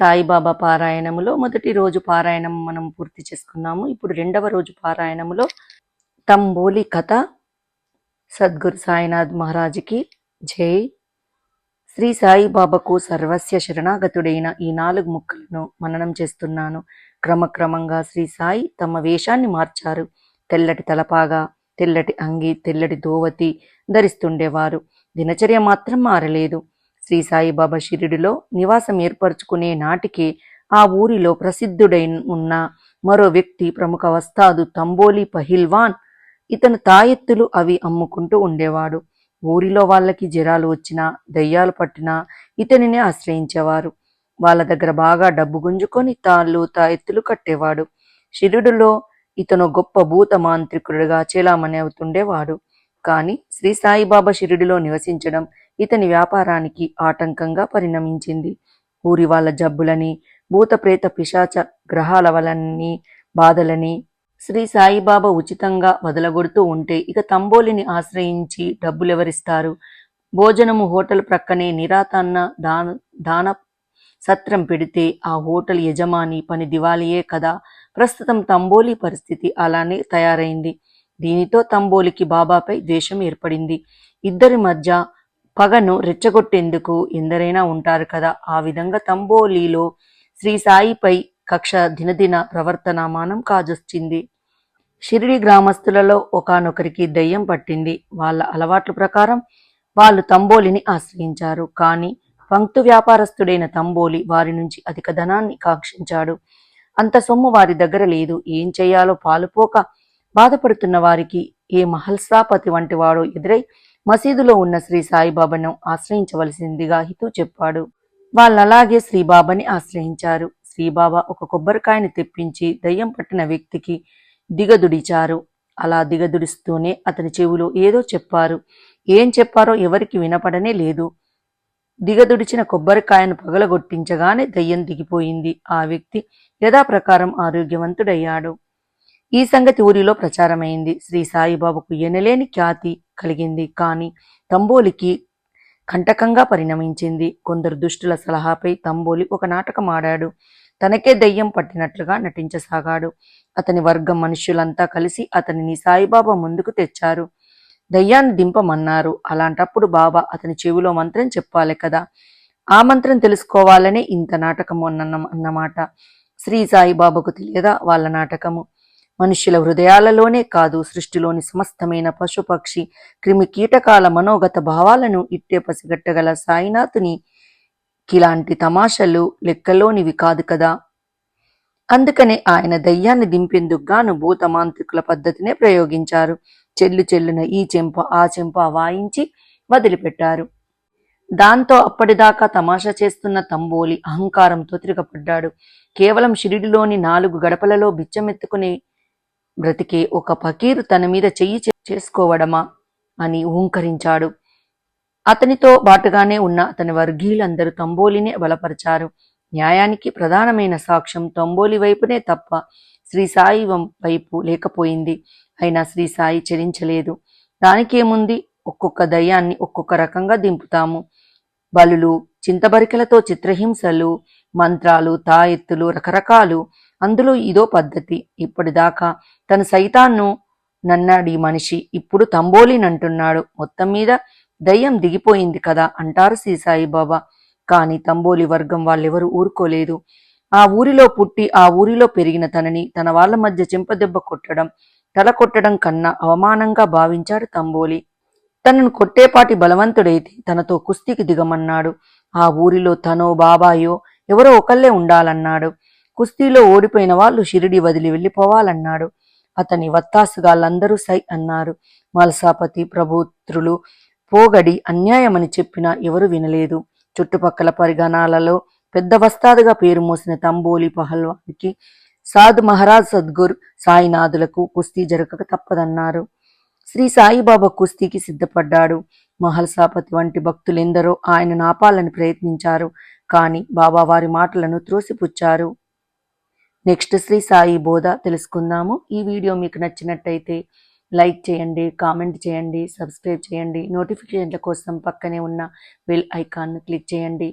సాయిబాబా పారాయణములో మొదటి రోజు పారాయణం మనం పూర్తి చేసుకున్నాము. ఇప్పుడు రెండవ రోజు పారాయణములో తంబోలి కథ సద్గురు సాయినాథ్ మహారాజుకి జై. శ్రీ సాయిబాబాకు సర్వస్య శరణాగతుడైన ఈ నాలుగు ముక్కలను మననం చేస్తున్నాను. క్రమక్రమంగా శ్రీ సాయి తమ వేషాన్ని మార్చారు. తెల్లటి తలపాగా తెల్లటి అంగి తెల్లటి దోవతి ధరిస్తుండేవారు. దినచర్య మాత్రం మారలేదు. శ్రీ సాయిబాబా షిరిడిలో నివాసం ఏర్పరచుకునే నాటికి ఆ ఊరిలో ప్రసిద్ధుడై ఉన్న మరో వ్యక్తి ప్రముఖ వస్తాదు తంబోలి పహిల్వాన్. ఇతను తాయెత్తులు అవి అమ్ముకుంటూ ఉండేవాడు. ఊరిలో వాళ్ళకి జరాలు వచ్చినా దయ్యాలు పట్టినా ఇతనినే ఆశ్రయించేవారు. వాళ్ళ దగ్గర బాగా డబ్బు గుంజుకొని తాళ్ళు తాయెత్తులు కట్టేవాడు. షిరుడులో ఇతను గొప్ప భూత మాంత్రికుడుగా చేలామణి అవుతుండేవాడు. కానీ శ్రీ సాయిబాబా షిరిడిలో నివసించడం ఇతని వ్యాపారానికి ఆటంకంగా పరిణమించింది. ఊరి వాళ్ళ జబ్బులని భూత ప్రేత పిశాచ గ్రహాల వలని బాధలని శ్రీ సాయిబాబా ఉచితంగా వదలగొడుతూ ఉంటే ఇక తంబోలిని ఆశ్రయించి డబ్బులెవరిస్తారు? భోజనము హోటల్ ప్రక్కనే నిరాతన్న దాన దాన సత్రం పెడితే ఆ హోటల్ యజమాని పని దివాలియే కదా. ప్రస్తుతం తంబోలి పరిస్థితి అలానే తయారైంది. దీనితో తంబోలికి బాబాపై ద్వేషం ఏర్పడింది. ఇద్దరి మధ్య పగను రెచ్చగొట్టేందుకు ఎందరైనా ఉంటారు కదా. ఆ విధంగా తంబోలిలో శ్రీ సాయిపై కక్ష దినదిన ప్రవర్తనమానం కాజొచ్చింది. షిరిడి గ్రామస్తులలో ఒకనొకరికి దయ్యం పట్టింది. వాళ్ళ అలవాట్ల ప్రకారం వాళ్ళు తంబోలిని ఆశ్రయించారు. కానీ పంక్తు వ్యాపారస్తుడైన తంబోలి వారి నుంచి అధిక ధనాన్ని కాంక్షించాడు. అంత సొమ్ము వారి దగ్గర లేదు. ఏం చేయాలో పాలుపోక బాధపడుతున్న వారికి ఏ మహల్సాపతి వంటి వాడు ఎదురై మసీదులో ఉన్న శ్రీ సాయిబాబాను ఆశ్రయించవలసిందిగా హితూ చెప్పాడు. వాళ్ళలాగే శ్రీబాబాని ఆశ్రయించారు. శ్రీబాబా ఒక కొబ్బరికాయని తెప్పించి దయ్యం పట్టిన వ్యక్తికి దిగదుడిచారు. అలా దిగదుడిస్తూనే అతని చెవిలో ఏదో చెప్పారు. ఏం చెప్పారో ఎవరికి వినపడనే లేదు. దిగదుడిచిన కొబ్బరికాయను పగలగొట్టించగానే దయ్యం దిగిపోయింది. ఆ వ్యక్తి యథాప్రకారం ఆరోగ్యవంతుడయ్యాడు. ఈ సంగతి ఊరిలో ప్రచారమైంది. శ్రీ సాయిబాబుకు ఎనలేని ఖ్యాతి కలిగింది. కానీ తంబోలికి కంటకంగా పరిణమించింది. కొందరు దుష్టుల సలహాపై తంబోలి ఒక నాటకం ఆడాడు తనకే దయ్యం పట్టినట్లుగా నటించసాగాడు. అతని వర్గం మనుష్యులంతా కలిసి అతనిని సాయిబాబా ముందుకు తెచ్చారు. దయ్యాన్ని దింపమన్నారు. అలాంటప్పుడు బాబా అతని చెవిలో మంత్రం చెప్పాలి కదా. ఆ మంత్రం తెలుసుకోవాలనే ఇంత నాటకము అన్న అన్నమాట. శ్రీ సాయిబాబాకు తెలియదా వాళ్ళ నాటకము? మనుష్యుల హృదయాలలోనే కాదు సృష్టిలోని సమస్తమైన పశుపక్షి క్రిమి కీటకాల మనోగత భావాలను ఇట్టే పసిగట్టగల సాయినాథుని ఇలాంటి తమాషలు లెక్కలోనివి కాదు కదా? అందుకనే ఆయన దయ్యాన్ని దింపేందుకు గాను భూతమాంత్రికుల పద్ధతినే ప్రయోగించారు. చెల్లు చెల్లున ఈ చెంప ఆ చెంప వాయించి వదిలిపెట్టారు. దాంతో అప్పటిదాకా తమాషా చేస్తున్న తంబోలి అహంకారంతో తిరగపడ్డాడు కేవలం షిరిడిలోని నాలుగు గడపలలో బిచ్చమెత్తుకుని బ్రతికే ఒక ఫకీరు తన మీద చెయ్యి చే- చేసుకోవడమా? అని ఊంకరించాడు. అతనితో బాటుగానే ఉన్న అతని వర్గీయులందరూ తంబోలిని బలపరిచారు. న్యాయానికి ప్రధానమైన సాక్ష్యం తంబోలి వైపునే తప్ప శ్రీ సాయి వం- వైపు లేకపోయింది. అయినా శ్రీ సాయి చెలించలేదు దానికేముంది? ఒక్కొక్క దయ్యాన్ని ఒక్కొక్క రకంగా దింపుతాము. బలులు చింతబరికలతో చిత్రహింసలు మంత్రాలు తాయెత్తులు రకరకాలు అందులో ఇదో పద్ధతి. ఇప్పటిదాకా తన సైతాన్ను నన్నాడు ఈ మనిషి. ఇప్పుడు తంబోలినంటున్నాడు. మొత్తం మీద దయ్యం దిగిపోయింది కదా అంటారు శ్రీ సాయిబాబా. కాని తంబోలి వర్గం వాళ్ళెవరు ఊరుకోలేదు. ఆ ఊరిలో పుట్టి ఆ ఊరిలో పెరిగిన తనని తన వాళ్ళ మధ్య చెంపదెబ్బ కొట్టడం తల కొట్టడం కన్నా అవమానంగా భావించాడు తంబోలి. తనను కొట్టేపాటి బలవంతుడైతే తనతో కుస్తీకి దిగమన్నాడు. ఆ ఊరిలో తనో బాబాయో ఎవరో ఒకళ్ళే ఉండాలన్నాడు. కుస్తీలో ఓడిపోయిన వాళ్ళు షిరిడి వదిలి వెళ్ళిపోవాలన్నాడు. అతని వత్తాసుగాళ్ళందరూ సై అన్నారు. మల్సాపతి ప్రభుత్రులు పోగడి అన్యాయమని చెప్పినా ఎవరు వినలేదు. చుట్టుపక్కల పరిగణాలలో పెద్ద వస్తాదుగా పేరు మోసిన తంబోలి పహల్వానికి సాద్ మహారాజ్ సద్గురు సాయినాథులకు కుస్తీ జరగక తప్పదన్నారు. శ్రీ సాయిబాబా కుస్తీకి సిద్ధపడ్డాడు. మహల్సాపతి వంటి భక్తులెందరో ఆయనను ఆపాలని ప్రయత్నించారు. కానీ బాబా వారి మాటలను త్రోసిపుచ్చారు. నెక్స్ట్ శ్రీ సాయి బోధ తెలుసుకుందాము. ఈ వీడియో మీకు నచ్చినట్టయితే లైక్ చేయండి కామెంట్ చేయండి సబ్స్క్రైబ్ చేయండి. నోటిఫికేషన్ల కోసం పక్కనే ఉన్న బెల్ ఐకాన్ను క్లిక్ చేయండి.